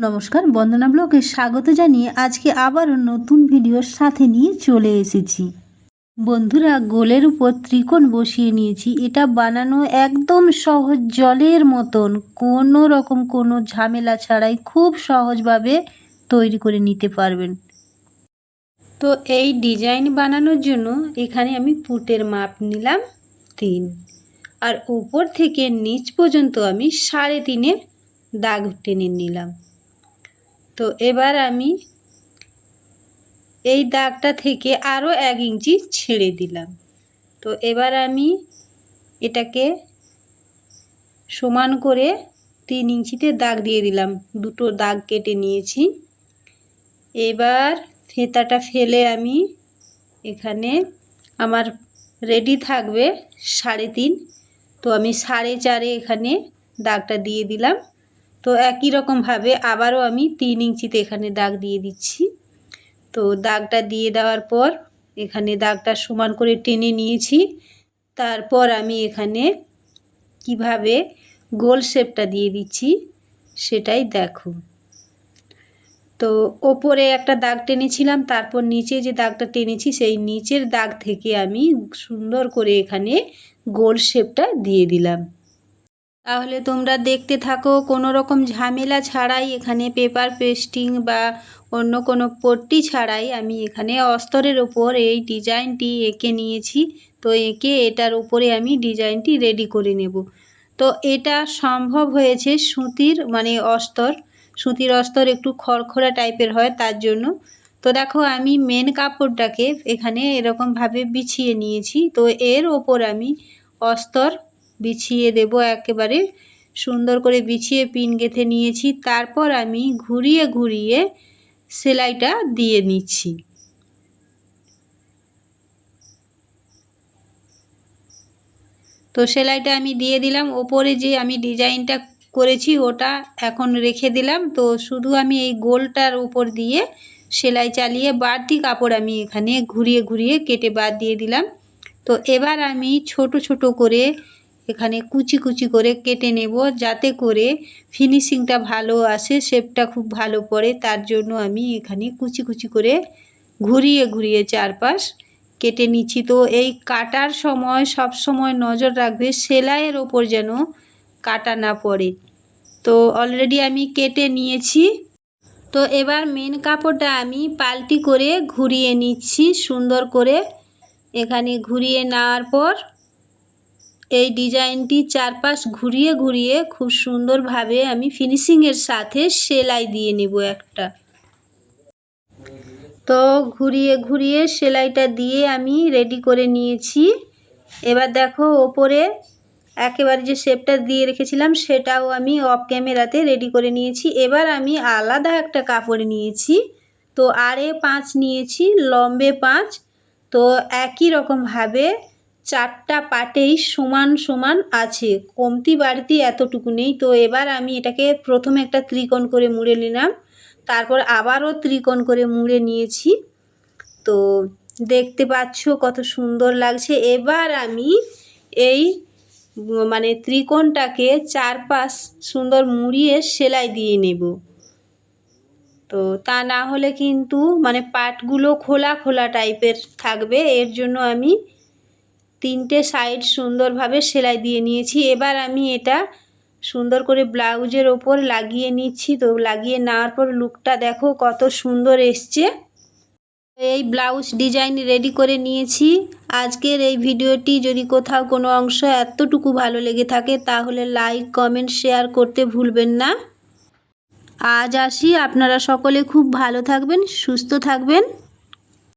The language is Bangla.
নমস্কার, বন্দনা ব্লগে স্বাগত জানিয়ে আজকে আবারও নতুন ভিডিওর সাথে নিয়ে চলে এসেছি। বন্ধুরা, গোলের উপর ত্রিকোণ বসিয়ে নিয়েছি। এটা বানানো একদম সহজ জলের মতন। কোনো রকম কোনো ঝামেলা ছাড়াই খুব সহজভাবে তৈরি করে নিতে পারবেন। তো এই ডিজাইন বানানোর জন্য এখানে আমি পুটের মাপ নিলাম তিন। আর উপর থেকে নিচ পর্যন্ত আমি সাড়ে তিনের দাগ টেনে নিলাম। তো এবার আমি এই দাগটা থেকে আরও এক ইঞ্চি ছেড়ে দিলাম। তো এবার আমি এটাকে সমান করে তিন ইঞ্চিতে দাগ দিয়ে দিলাম। দুটো দাগ কেটে নিয়েছি। এবার ফেতাটা ফেলে আমি এখানে আমার রেডি থাকবে সাড়ে তিন। তো আমি সাড়ে চারে এখানে দাগটা দিয়ে দিলাম। তো একই রকমভাবে আবারও আমি তিন ইঞ্চিতে এখানে দাগ দিয়ে দিচ্ছি। তো দাগটা দিয়ে দেওয়ার পর এখানে দাগটা সমান করে টেনে নিয়েছি। তারপর আমি এখানে কীভাবে গোল শেপটা দিয়ে দিচ্ছি সেটাই দেখো। তো ওপরে একটা দাগ টেনেছিলাম, তারপর নিচে যে দাগটা টেনেছি সেই নিচের দাগ থেকে আমি সুন্দর করে এখানে গোল শেপটা দিয়ে দিলাম। তাহলে তোমরা দেখতে থাকো, কোনো রকম ঝামেলা ছাড়াই এখানে পেপার পেস্টিং বা অন্য কোনো পট্টি ছাড়াই আমি এখানে অস্তরের ওপর এই ডিজাইনটি এঁকে নিয়েছি। তো এঁকে এটার উপরে আমি ডিজাইনটি রেডি করে নেব। তো এটা সম্ভব হয়েছে সুতির মানে অস্তর। সুতির অস্তর একটু খড়খড়া টাইপের হয় তার জন্য। তো দেখো আমি মেন কাপড়টাকে এখানে এরকমভাবে বিছিয়ে নিয়েছি। তো এর ওপর আমি অস্তর বিছিয়ে দেব একেবারে। সুন্দর করে বিছিয়ে পিন গেঁথে নিয়েছি। তারপর আমি ঘুরিয়ে ঘুরিয়ে সেলাইটা দিয়ে নিচ্ছি। তো সেলাইটা আমি দিয়ে দিলাম। ওপরে যে আমি ডিজাইনটা করেছি, ওটা এখন রেখে দিলাম। তো শুধু আমি এই গোলটার উপর দিয়ে সেলাই চালিয়ে বাড়তি কাপড় আমি এখানে ঘুরিয়ে ঘুরিয়ে কেটে বাদ দিয়ে দিলাম। তো এবার আমি ছোট ছোট করে এখানে কুচি কুচি করে কেটে নেব যাতে করে ফিনিশিংটা ভালো আসে শেপটা খুব ভালো পড়ে। তার জন্য আমি এখানে কুচি কুচি করে ঘুরিয়ে ঘুরিয়ে চারপাশ কেটে নিচ্ছি। তো এই কাটার সময় সব সময় নজর রাখবে সেলাইয়ের ওপর যেন কাটা না পড়ে। তো অলরেডি আমি কেটে নিয়েছি। তো এবার মেন কাপড়টা আমি পাল্টি করে ঘুরিয়ে নিচ্ছি সুন্দর করে। এখানে ঘুরিয়ে নেওয়ার পর এই ডিজাইনটি চারপাশ ঘুরিয়ে ঘুরিয়ে খুব সুন্দরভাবে আমি ফিনিশিংয়ের সাথে সেলাই দিয়ে নেব একটা। তো ঘুরিয়ে ঘুরিয়ে সেলাইটা দিয়ে আমি রেডি করে নিয়েছি। এবার দেখো ওপরে একেবারে যে শেপটা দিয়ে রেখেছিলাম সেটাও আমি অফ ক্যামেরাতে রেডি করে নিয়েছি। এবার আমি আলাদা একটা কাপড় নিয়েছি। তো আড়ে পাঁচ নিয়েছি, লম্বে পাঁচ। তো একই রকমভাবে চারটা পাটেই সমান সমান আছে। কমতি বাড়তি এতটুকু নেই। তো এবার আমি এটাকে প্রথমে একটা ত্রিকোণ করে মুড়ে নিলাম। তারপর আবারও ত্রিকোণ করে মুড়ে নিয়েছি। তো দেখতে পাচ্ছ কত সুন্দর লাগছে। এবার আমি এই মানে ত্রিকোণটাকে চারপাশ সুন্দর মুড়িয়ে সেলাই দিয়ে নেব। তো তা না হলে কিন্তু মানে পাটগুলো খোলা খোলা টাইপের থাকবে। এর জন্য আমি তিনটে সাইড সুন্দরভাবে সেলাই দিয়ে নিয়েছি। এবার আমি এটা সুন্দর করে ব্লাউজের ওপর লাগিয়ে নিচ্ছি। তো লাগিয়ে নেওয়ার পর লুকটা দেখো কত সুন্দর এসছে। এই ব্লাউজ ডিজাইন রেডি করে নিয়েছি। আজকের এই ভিডিওটি যদি কোথাও কোনো অংশ এতটুকু ভালো লেগে থাকে, তাহলে লাইক কমেন্ট শেয়ার করতে ভুলবেন না। আজ আসি। আপনারা সকলে খুব ভালো থাকবেন, সুস্থ থাকবেন।